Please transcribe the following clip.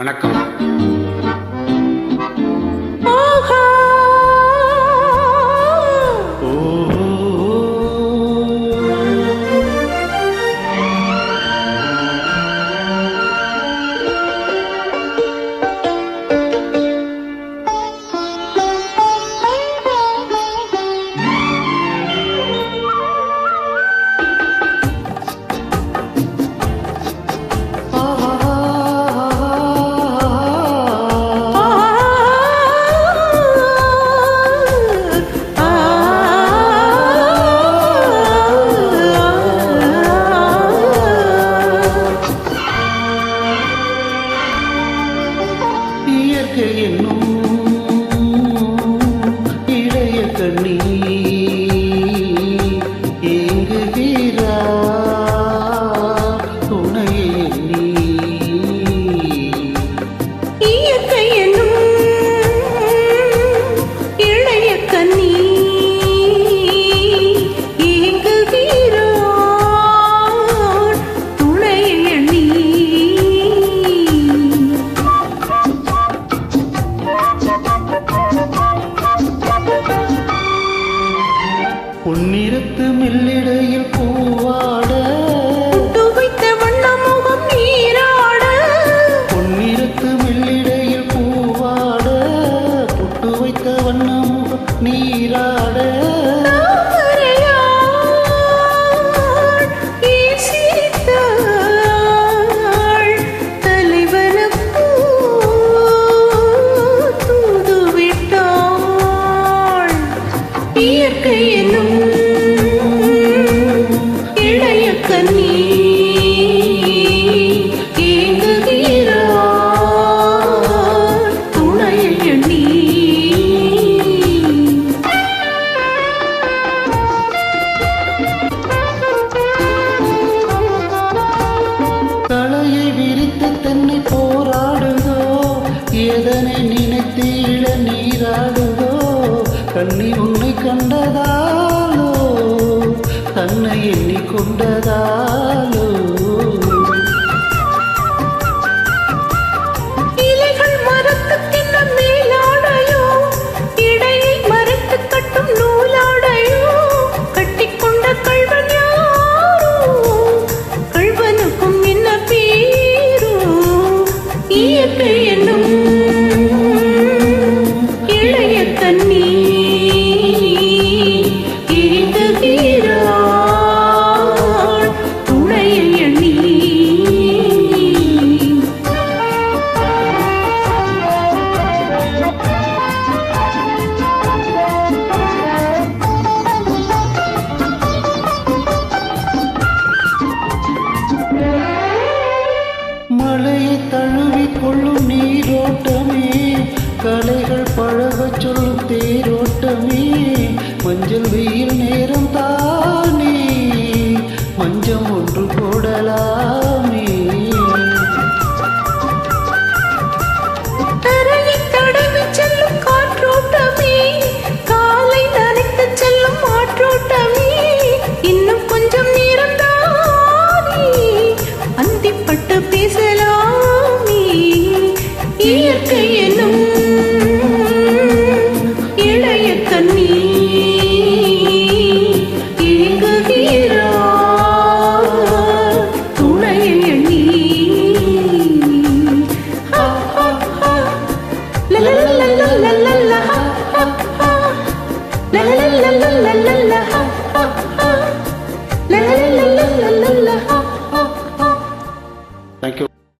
வணக்கம். என்னும் பொன்னிறத்து மில்லிடையில் பூவாட. துவைத்த வண்ண முகம் நீராட. பொன்னிறத்து மில்லிடையில் பூவாட. புட்டு வைத்த வண்ண முகம் நீராட இயற்கை கண்ணனை நினைத்து இள நீராடுதோ கண்ணி உன்னை கண்டதாலோ? கண்ணை எண்ணிக்கொண்டதாலோ la la la la.